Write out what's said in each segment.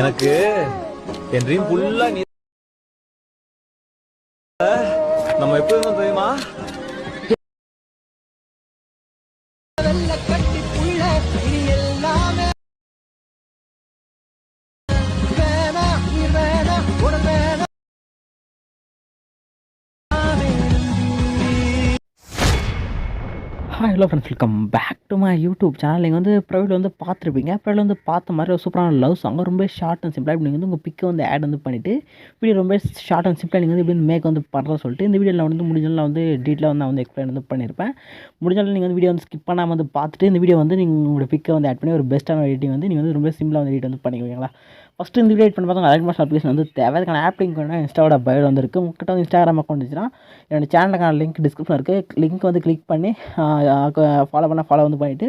எனக்கு என் ட்ரீம் ஃபுல்லா நீ நம்ம எப்போ இருந்தோம் தெரியுமா? Hi hello friends welcome back to my YouTube channel நீங்கள் வந்து ப்ரைவேட் வந்து பார்த்துருப்பீங்க. ப்ரைவேட் வந்து பார்த்த மாதிரி ஒரு சூப்பரான லவ் சாங் ரொம்ப ஷார்ட் அண்ட் சிம்பிளாக நீங்கள் வந்து உங்கள் பிக்கை வந்து ஆட் வந்து பண்ணிவிட்டு வீடியோ ரொம்ப ஷார்ட் அண்ட் சிம்பிளாக நீங்கள் வந்து இப்படி மேக் வந்து பண்ணுறதா சொல்லிட்டு இந்த வீடியோவில் வந்து முடிஞ்சாலும் நான் வந்து டீட்டெயிலாக வந்து நான் வந்து எக்ஸ்பிளைன் வந்து பண்ணியிருப்பேன் முடிஞ்சாலும் நீங்கள் வந்து வீடியோ வந்து ஸ்கிப் பண்ணாமல் வந்து பார்த்துட்டு இந்த வீடியோ வந்து நீங்கள் உங்களோட பிக்கை வந்து ஆட் பண்ணி ஒரு பெஸ்ட்டான எடிட்டிங் வந்து நீங்கள் வந்து ரொம்ப சிம்பிளாக வந்து எடிட் வந்து பண்ணிக்குவீங்களா? ஃபஸ்ட்டு இந்த வீடியோ எடிட் பண்ண பார்த்தா அலைட் அப்ளிகேஷன் வந்து தேவை. அதுக்கான ஆப் லிங்க் வேணும் இன்ஸ்டாவோட பயோட வந்துருக்கு. இருக்குது வந்து இன்ஸ்டாகிராம் அக்கௌண்ட் இருந்துச்சுன்னா என்னோட சேனலுக்கான லிங்க் டிஸ்கிரிப்ஷன் இருக்குது லிங்க் வந்து கிளிக் பண்ணி ஃபாலோ பண்ண ஃபாலோ வந்து பண்ணிவிட்டு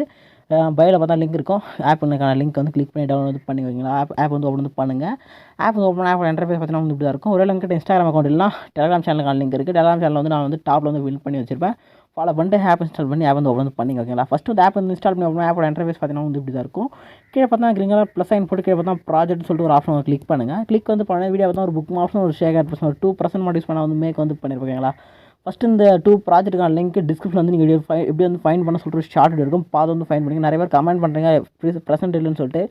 பயோவில் பார்த்தா லிங்க் இருக்கும். ஆப்புக்கான லிங்க் வந்து கிளிக் பண்ணி டவுன்லோட் வந்து பண்ணி வைங்களா ஆப் ஆப் வந்து ஓப்பன் வந்து பண்ணுங்கள் ஆப் வந்து ஓப்பன் ஆப் என்டர்ஃபேஸ் பார்த்தீங்கன்னா வந்து இப்படி தான் இருக்கும். ஒரு லிங்க் இன்ஸ்டாகிராம் அக்கௌண்ட் இல்லைனா டெலிகிராம் சேனலுக்கான லிங்க் இருக்குது டெலிகிராம் சேனல் வந்து நான் வந்து டாப்பில் வந்து பில் பண்ணி வச்சிருப்பேன். ஃபாலோ பண்ணிட்டு ஆப் இன்ஸ்டால் பண்ணி ஆப் வந்து ஓப்பன் வந்து பண்ணி ஓகேங்களா ஃபஸ்ட்டு வந்து ஆப் வந்து இன்ஸ்டால் பண்ணி ஓப்பன் ஆப்போட இன்டர்ஃபேஸ் பார்த்தீங்கன்னா வந்து இப்படி தான் இருக்கும். கீழே பார்த்தா கிரீன் ப்ளஸ் சைன் போட்டு கீழே பார்த்தா ப்ராஜெக்ட் சொல்லிட்டு ஒரு ஆப்ஷன் கிளிக் பண்ணுங்கள் கிளிக் வந்து பண்ண வீடியோ பார்த்தா ஒரு புக் ஆப்ஷன் ஒரு ஷேகர் பர்சன் ஒரு டூ பர்சன்ட் மட்டும் யூஸ் பண்ணால் வந்து மேக் வந்து பண்ணியிருப்பாங்களா ஃபஸ்ட்டு இந்த டூ ப்ராஜெக்ட்டுக்கான லிங்க் டிஸ்கிரிப்ஷன் வந்து நீங்கள் ஃபை எப்படி வந்து ஃபைன் பண்ண சொல்லிட்டு ஒரு ஷார்ட் இருக்கும். பார்த்து வந்து ஃபைன் பண்ணுங்க நிறைய பேர் கமெண்ட் பண்ணுறீங்க ப்ரெசென்ட் இல்லைன்னு சொல்லிட்டு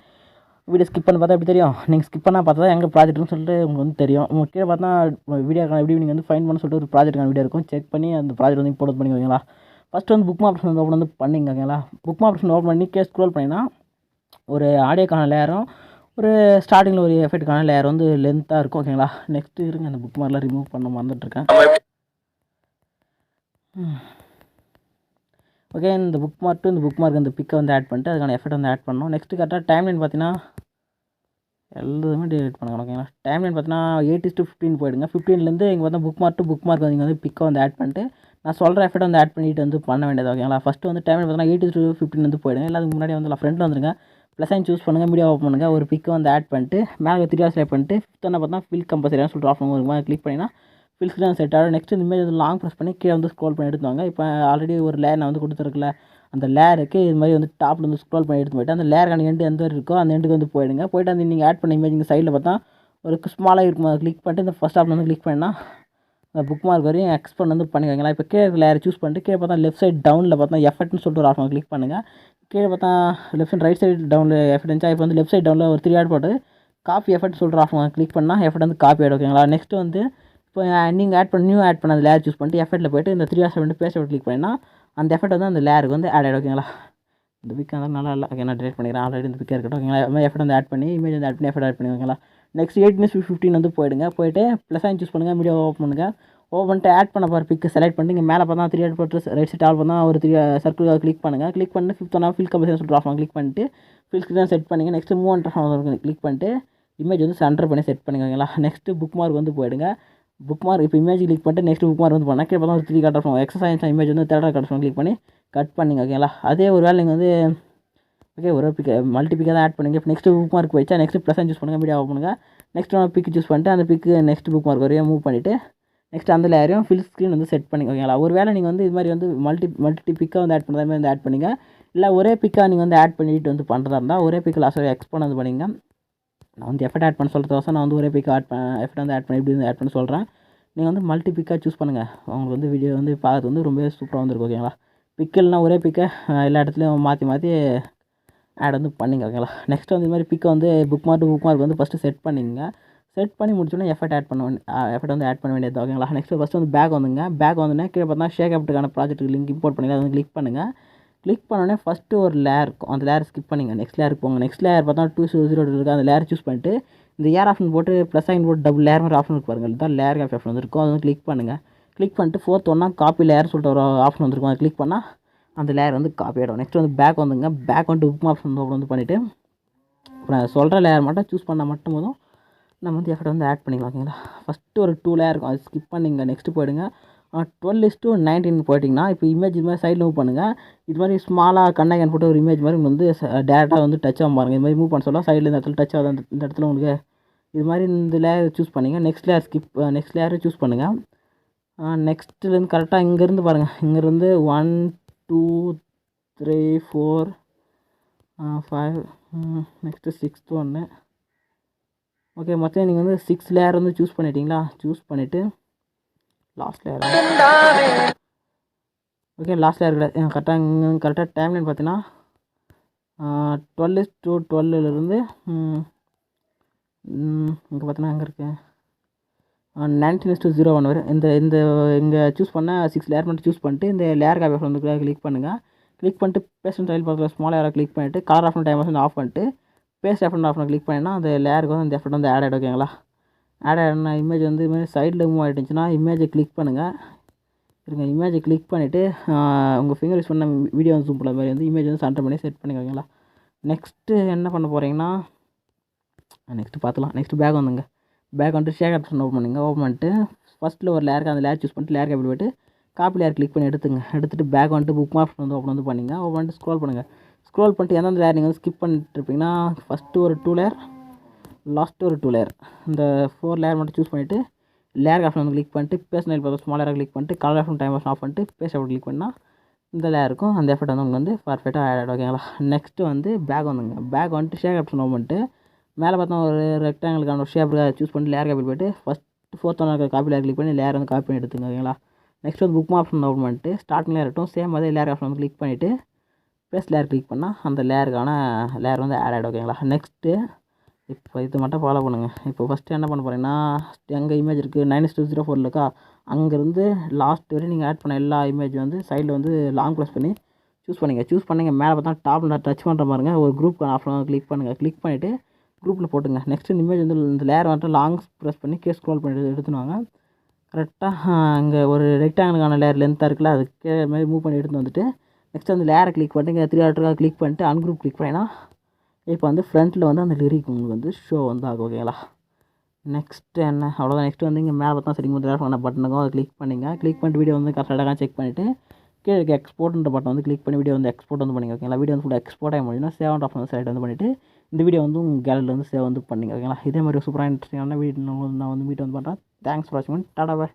வீடியோ ஸ்கிப் பண்ண பார்த்தா எப்படி தெரியும்? நீங்கள் ஸ்கிப் பண்ணால் பார்த்தா தான் எங்கள் ப்ராஜெக்ட்னு சொல்லிட்டு உங்களுக்கு வந்து தெரியும். உங்களுக்கு கீழே பார்த்தா வீடியோக்கான எப்படி நீங்கள் வந்து ஃபைன் பண்ண சொல்லிட்டு ஒரு ப்ராஜெக்டான வீடியோ இருக்கும். செக் பண்ணி அந்த ப்ராஜெக்ட் வந்து இம்போர்ட் பண்ணி வைங்களா ஃபஸ்ட்டு வந்து புக் ஆப்ஷன் வந்து ஓப்பன் வந்து பண்ணிங்க ஓகேங்களா புக் ஆப்ஷன் ஓப்பன் பண்ணி கே ஸ்க்ரோல் பண்ணிங்கன்னா ஒரு ஆடியோக்கான லேயரும் ஒரு ஸ்டார்டிங்கில் ஒரு எஃபெக்ட்டுக்கான லேயர் வந்து லென்த்தாக இருக்கும். ஓகேங்களா நெக்ஸ்ட்டு இருங்க. அந்த புக் மாதிரிலாம் ரிமூவ் பண்ண மறந்துட்டுருக்கேன் ஓகே இந்த புக் மார்க் இந்த புக் மார்க் இந்த பிக்கை வந்து ஆட் பண்ணிட்டு அதுக்கான எஃபெக்ட் வந்து ஆட் பண்ணணும். நெக்ஸ்ட்டு கரெக்டாக டைம் லைன் பார்த்தீங்கன்னா எல்லாமே டெலிட் பண்ணுங்க ஓகேங்களா டைம் லைன் பார்த்தீங்கன்னா எயிட்டிஸ் டு ஃபிஃப்டின் போயிடுங்க. ஃபிஃப்டீன்லேருந்து இங்கே பார்த்தா bookmark to bookmark நீங்கள் வந்து பிக்கை வந்து ஆட் பண்ணிட்டு நான் சொல்கிற எஃபெக்ட் வந்து ஆட் பண்ணிட்டு வந்து பண்ண வேண்டியது. ஓகேங்களா ஃபஸ்ட்டு வந்து டைம் பார்த்தீங்கன்னா எயிட் டு ஃபிஃப்டின் வந்து போயிடுங்க. இல்லை அதுக்கு முன்னாடி வந்து ஃப்ரெண்டில் வந்துருங்க. ப்ளஸ் சைன் சூஸ் பண்ணுங்கள் மீடியா ஓப்பன் பண்ணுங்கள் ஒரு பிக்கை வந்து ஆட் பண்ணிட்டு மேலே த்ரீ ஆர் செலக்ட் பண்ணிட்டு ஃபிஃப்த் என்ன பார்த்தா ஃபில் கம்பல்சரியான சொல்லிட்டு ஆஃப் பண்ணுவோம் கிளிக் பண்ணிங்கன்னா ஃபில் ஸ்க்ரீன் செட் ஆகும் நெக்ஸ்ட் இந்தமாதிரி வந்து லாங் ப்ரெஸ் பண்ணி கீழே வந்து ஸ்க்ரோல் பண்ணி எடுத்துவாங்க. இப்போ ஆல்ரெடி ஒரு லேர் நான் வந்து கொடுத்துருக்கல அந்த லேருக்கு இது மாதிரி வந்து டாப்பில் வந்து ஸ்க்ரோல் பண்ணி எடுத்து போயிட்டு அந்த லேருக்கான எண்டு எந்த வரை இருக்கோ அந்த எண்டுக்கு வந்து போயிடுங்க. போயிட்டு அந்த நீங்கள் ஆட் பண்ண இமேஜ் இங்கே சைடில் பார்த்தா ஒரு ஸ்மாலாக இருக்கும். அதை கிளிக் பண்ணிட்டு இந்த ஃபஸ்ட் ஆப்பில் வந்து கிளிக் பண்ணால் அந்த புக் மார்க் வரையும் எக்ஸ்பெண்ட் வந்து பண்ணிக்கோங்களா இப்போ கீழே லேயர் சூஸ் பண்ணிட்டு கீழே பார்த்தா லெஃப்ட் சைட் டவுனில் பார்த்தா எஃபெக்ட்னு சொல்லிட்டு ஒரு ஆப்ஷன் கிளிக் பண்ணுங்கள் கீழே பார்த்தா லெஃப்ட் சைட் ரைட் சைடு டவுனில் எஃபெக்ட் இருந்துச்சா இப்போ வந்து லெஃப்ட் சைட் டவுனில் ஒரு த்ரீ ஆட் போட்டு காப்பி எஃபெக்ட் சொல்கிற ஆப்ஷன் கிளிக் பண்ணால் எஃபெக்ட் வந்து காப்பி ஆகிடும் ஓகேங்களா நெக்ஸ்ட் வந்து இப்போ நீங்கள் ஆட் பண்ண நியூ ஆட் பண்ண அந்த லேயர் சூஸ் பண்ணிட்டு எஃபெக்ட்டில் போயிட்டு இந்த three R seven paste click பண்ணிங்கன்னா அந்த எஃபெக்ட் வந்து அந்த லேயருக்கு வந்து ஆட் ஆகிடும் ஓகேங்களா இந்த பிக் வந்து நல்லா இல்லை. ஓகே நான் டெலிட் பண்ணிக்கிறேன். ஆல்ரெடி இந்த பிக்காக இருக்கட்டும் ஓகேங்களா மாதிரி எஃபெக்ட் வந்து ஆட் பண்ணி இமேஜ் வந்து ஆட் பண்ணி எஃபெக்ட் ஆட் பண்ணி ஓகேங்களா நெக்ஸ்ட் எயிட் மினிட்ஸ் ஃபிஃப்டின் வந்து போயிடுங்க. போயிட்டு ப்ளஸ் ஆன் சூஸ் பண்ணுங்கள் மீடியா ஓப்பன் பண்ணுங்கள் ஓப்பன் பண்ணிட்டு ஆட் பண்ண போகிற பிக்கு செலக்ட் பண்ணி இங்கே மேலே பார்த்தா த்ரீ ஆட் போட்டு ரைட் சைட் ஆல் பண்ணா ஒரு த்ரீ சர்க்கிள் கிளிக் பண்ணுங்கள் கிளிக் பண்ணி ஃபிஃப்த் ஒன் ஃபில் கம்பெனி சொல்லிட்டு ஆஃப் கிளிக் பண்ணிட்டு ஃபில் ஸ்க்ரீன் செட் பண்ணிங்க. நெக்ஸ்ட் மூவ் அண்ட் கிளிக் பண்ணிட்டு இமேஜ் வந்து சென்டர் பண்ணி செட் பண்ணிக்கோங்களா நெக்ஸ்ட்டு புக் மார்க் வந்து போயிடுங்க. புக் மார்க் இப்போ இமேஜ் கிளிக் பண்ணிட்டு நெக்ஸ்ட் புக் மார்க் வந்து பண்ணால் கீழே பார்த்தா ஒரு three cut off exercise image வந்து தேர்ட் கட் கிளிக் பண்ணி கட் பண்ணிங்க ஓகேங்களா அதே ஒரு வேலை நீங்கள் வந்து ஓகே ஒரு பிக் மல்டிபிக்காக தான் ஆட் பண்ணுங்க. இப்போ நெக்ஸ்ட் புக் மார்க் வச்சா நெக்ஸ்ட் ப்ளஸ் சூஸ் பண்ணுங்கள் மீடியா பண்ணுங்கள் நெக்ஸ்ட் நான் பிக் சூஸ் பண்ணிட்டு அந்த பிக்கு நெக்ஸ்ட் புக் மார்க் வரையும் மூவ் பண்ணிவிட்டு நெக்ஸ்ட் அந்த லேரையும் ஃபில் ஸ்க்ரீன் வந்து செட் பண்ணி ஓகேங்களா ஒரு வேளை நீங்கள் வந்து இது மாதிரி வந்து மல்டி மல்டி பிக்காக வந்து ஆட் பண்ணுற மாதிரி வந்து ஆட் பண்ணிங்க. இல்லை ஒரே பிக்காக நீங்கள் வந்து ஆட் பண்ணிட்டு வந்து பண்ணுறதா இருந்தால் ஒரே பிக் லாஸ்ட்டாக எக்ஸ்போன் வந்து பண்ணிங்க. நான் வந்து எஃபர்ட் ஆட் பண்ண சொல்கிறதோசம் நான் வந்து ஒரே பிக் ஆட் எஃபர்ட் வந்து ஆட் பண்ணி இப்படி வந்து ஆட் பண்ண சொல்கிறேன் நீங்கள் வந்து மல்டி பிக்காக சூஸ் பண்ணுங்கள் உங்களுக்கு வந்து வீடியோ வந்து பார்த்து வந்து ரொம்ப சூப்பராக வந்துருக்கும் ஓகேங்களா பிக்கல்னா ஒரே பிக்கை எல்லா இடத்துலையும் மாற்றி மாற்றி ஆட் வந்து பண்ணிங்க ஓகேங்களா நெக்ஸ்ட் வந்து இது மாதிரி பிக்கை வந்து புக் மார்க் புக் மார்க் வந்து ஃபஸ்ட்டு செட் பண்ணிங்க செட் பண்ணி முடிச்சோன்னே எஃபெக்ட் ஆட் பண்ண வேண்டிய எஃபெக்ட் வந்து ஆட் பண்ண வேண்டியது ஓகேங்களா நெக்ஸ்ட் ஃபஸ்ட்டு வந்து பேக் வந்துங்க. பேக் வந்துன்னா கீழே பார்த்தா ஷேக் ஆப்ட்டுக்கான ப்ராஜெக்ட் லிங்க் இம்போர்ட் பண்ணி அதை வந்து கிளிக் பண்ணுங்கள் கிளிக் பண்ணோடனே ஃபஸ்ட்டு ஒரு லேயர் இருக்கும். அந்த லேயர் ஸ்கிப் பண்ணிங்க. நெக்ஸ்ட் லேயருக்கு போங்க. நெக்ஸ்ட் லேயர் பார்த்தா டூ ஜீரோ ஜீரோ இருக்குது அந்த லேயர் சூஸ் பண்ணிட்டு இந்த ஏர் ஆப்ஷன் போட்டு ப்ளஸ் சைன் போட்டு டபுள் லேயர் மாதிரி ஆப்ஷன் இருக்கு பாருங்கள் தான் லேயர் ஆஃப் ஆப்ஷன் வந்துருக்கும். அதை வந்து கிளிக் பண்ணுங்கள் கிளிக் பண்ணிட்டு ஃபோர்த் ஒன்றா காப்பி லேயர் சொல்லிட்டு ஒரு ஆப்ஷன் வந்துருக்கும். அதை கிளிக் பண்ணால் அந்த லேயர் வந்து காப்பி ஆகிடும் நெக்ஸ்ட் வந்து பேக் வந்துங்க. பேக் வந்துட்டு புக் ஆப்ஷன் வந்து open வந்து பண்ணிவிட்டு இப்போ நான் சொல்கிற லேயர் மட்டும் சூஸ் பண்ணால் மட்டும் போதும். நம்ம வந்து எஃபர்ட் வந்து ஆட் பண்ணிக்கலாம். ஓகேங்களா? ஃபஸ்ட்டு ஒரு டூ லேயர் இருக்கும். அது ஸ்கிப் பண்ணிங்க. நெக்ஸ்ட்டு போயிடுங்க. டுவெல் இஸ் டூ நைன்டீன் போயிட்டிங்கன்னா இப்போ இமேஜ் இது மாதிரி சைடில் மூவ் பண்ணுங்கள் இது மாதிரி ஸ்மாலாக கண்ணாகன் போட்டு ஒரு இமேஜ் மாதிரி உங்களுக்கு வந்து டேரெக்டாக வந்து டச் ஆகும் பாருங்கள் இது மாதிரி மூவ் பண்ண சொல்ல சைடில் இந்த இடத்துல டச் ஆகுது இந்த இடத்துல உங்களுக்கு இது மாதிரி இந்த லேயர் சூஸ் பண்ணிங்க. Next layer skip next layer choose பண்ணுங்கள் நெக்ஸ்ட்லேருந்து கரெக்டாக இங்கேருந்து பாருங்கள் இங்கேருந்து one two three four five next sixth ஒன்று ஓகே மொத்தம் நீங்கள் வந்து சிக்ஸ் லேயர் வந்து சூஸ் பண்ணிட்டீங்களா? சூஸ் பண்ணிவிட்டு last layer okay last layer கிடையாது கரெக்டாக இங்கே கரெக்டாக டைம்லைன் பார்த்தீங்கன்னா டுவெல் டு டுவெல்லுலேருந்து இங்கே பார்த்தீங்கன்னா எங்கே இருக்குது நைன்டீன் டு ஜீரோ ஒன் வரை இந்த இந்த இங்கே சூஸ் பண்ண சிக்ஸ் லேயர் மட்டும் சூஸ் பண்ணிட்டு இந்த லேயர் காப்பி வந்து கிளிக் பண்ணுங்கள் கிளிக் பண்ணிட்டு பேஷன் டைல் பக்கத்தில் ஸ்மால் லேயரை கிளிக் பண்ணிவிட்டு கலர் ஆஃப் டைம் வந்து ஆஃப் பண்ணிட்டு பேஸ்ட் எஃபெக்ட் ஆஃப் கிளிக் பண்ணினா அந்த லேயருக்கு வந்து அந்த எஃபெக்ட் வந்து ஆட் ஆகிடும் ஓகேங்களா ஆட் ஆகிடுனா இமேஜ் வந்து இமேஜ் சைடில் மூவ் ஆகிட்டுச்சுன்னா இமேஜை கிளிக் பண்ணுங்கள் இருங்க இமேஜை கிளிக் பண்ணிவிட்டு உங்கள் ஃபிங்கர் யூஸ் பண்ண வீடியோ வந்து ஜூம் மாதிரி வந்து இமேஜ் வந்து சென்டர் பண்ணி செட் பண்ணிக்கோங்களா நெக்ஸ்ட்டு என்ன பண்ண போகிறீங்கன்னா நெக்ஸ்ட்டு பார்த்துலாம் நெக்ஸ்ட் பேக் வந்துங்க. பேக் வந்துட்டு ஷேக் ஆப்ஷன் ஓப்பன் பண்ணுங்க. ஓப்பன் பண்ணிட்டு ஃபஸ்ட்டில் ஒரு லேருக்கு அந்த லேர் சூஸ் பண்ணிட்டு லேர் கேபிள் போய்ட்டு காப்பி லேர் கிளிக் பண்ணி எடுத்துங்க. எடுத்துகிட்டு பேக் வந்துட்டு புக் மார்க் வந்து ஓப்பன் வந்து பண்ணிங்க. ஓப்பன் பண்ணிட்டு ஸ்க்ரோல் பண்ணுங்கள் ஸ்க்ரோல் பண்ணிட்டு எந்தெந்த லேர் நீங்கள் வந்து ஸ்கிப் பண்ணிட்டு இருப்பீங்கன்னா ஃபஸ்ட்டு ஒரு டூ லேயர் லாஸ்ட்டு ஒரு டூ லேயர் இந்த ஃபோர் லேயர் மட்டும் சூஸ் பண்ணிவிட்டு லேயர் ஆப்ஷன் வந்து கிளிக் பண்ணிட்டு பேஸ் நைல் பார்த்து ஸ்மால் லேயர் கிளிக் பண்ணிட்டு கலர் ஆப்ஷன் டைம் ஆஃப் பண்ணிட்டு பேஸ் ஆப்ஷன் கிளிக் பண்ணால் இந்த லேயர் இருக்கும் அந்த எஃபெக்ட் வந்து உங்களுக்கு வந்து பர்ஃபெக்டாக ஆட் ஆகிடும் ஓகேங்களா நெக்ஸ்ட்டு வந்து பேக் வந்துங்க. பேக் வந்துட்டு ஷேக் ஆப்ஷன் ஓப்பன் பண்ணிட்டு மேலே பார்த்தா ஒரு ரெக்டாங்கிளுக்கான ஒரு ஷேப் சூஸ் பண்ணிட்டு லேயர் காப்பி போய்ட்டு ஃபஸ்ட் ஃபோர்த் ஒன் இருக்கிற காப்பி லேயர் கிளிக் பண்ணி லேயர் வந்து காப்பி பண்ணி எடுத்துங்க ஓகேங்களா நெக்ஸ்ட் வந்து புக் ஆப்ஷன் ஓப்பன் பண்ணிட்டு ஸ்டார்டிங் லேயர் இருக்கட்டும் சேம் அதே லேயர் ஆப்ஷன் வந்து கிளிக் பண்ணிவிட்டு பேஸ் லேயர் கிளிக் பண்ணால் அந்த லேயருக்கான லேயர் வந்து ஆட் ஆகிடும் ஓகேங்களா நெக்ஸ்ட்டு இப்போ இது மட்டும் ஃபாலோ பண்ணுங்கள் இப்போ ஃபஸ்ட்டு என்ன பண்ண போகிறீங்கன்னா எங்கள் இமேஜ் இருக்குது நைன் டூ ஜீரோ ஃபோர் இருக்கா? அங்கேருந்து லாஸ்ட் வரையும் நீங்கள் ஆட் பண்ண எல்லா இமேஜ் வந்து சைடில் வந்து லாங் ப்ரெஸ் பண்ணி சூஸ் பண்ணுங்கள் சூஸ் பண்ணுங்கள் மேலே பார்த்தா டாப்பில் டச் பண்ணுற பாருங்க ஒரு குரூப் ஆப்ஷன் கிளிக் பண்ணுங்கள் கிளிக் பண்ணிவிட்டு குரூப்பில் போட்டுங்க. நெக்ஸ்ட் இந்த இமேஜ் வந்து இந்த லேயர் வந்துட்டு லாங் ப்ரெஸ் பண்ணி கே ஸ்க்ரோல் பண்ணி எடுத்துன்னு வாங்க. கரெக்டாக அங்கே ஒரு ரெக்டாங்கிளான லேயர் லென்த்தாக இருக்குல்ல அதுக்கே மாதிரி மூவ் பண்ணி எடுத்து வந்துட்டு நெக்ஸ்ட் அந்த லேயரை கிளிக் பண்ணிட்டு இங்கே த்ரீ ஆர்டருக்காக கிளிக் பண்ணிட்டு அன்குரூப் கிளிக் பண்ணினா இப்போ வந்து ஃப்ரண்ட்டில் வந்து அந்த லிரிக் உங்களுக்கு வந்து ஷோ வந்து ஆகும் ஓகேங்களா நெக்ஸ்ட்டு என்ன? அவ்வளோதான் நெக்ஸ்ட் வந்து இங்கே மேலே பார்த்தா சரிங்க வந்து பண்ண பட்டனுக்கும் அதை கிளிக் பண்ணிங்க. கிளிக் பண்ணிட்டு வீடியோ வந்து கரெக்டாக செக் பண்ணிவிட்டு கீழே எக்ஸ்போர்ட்ன்ற பட்டன் வந்து கிளிக் பண்ணி வீடியோ வந்து எக்ஸ்போர்ட் வந்து பண்ணிங்க ஓகேங்களா வீடியோ வந்து ஃபுல்லாக எக்ஸ்போர்ட் ஆகி முடியும்னா சேவ் அண்ட் ஆஃப் சைட் வந்து பண்ணிவிட்டு இந்த வீடியோ வந்து உங்கள் கேலரியில் வந்து சேவ் வந்து பண்ணிங்க ஓகேங்களா இதே மாதிரி சூப்பராக இன்ட்ரெஸ்டிங்கான வீடியோ நான் வந்து மீட் வந்து பண்ணுறேன் தேங்க்ஸ் ஃபார் வாட்சிங் டாடா பாய்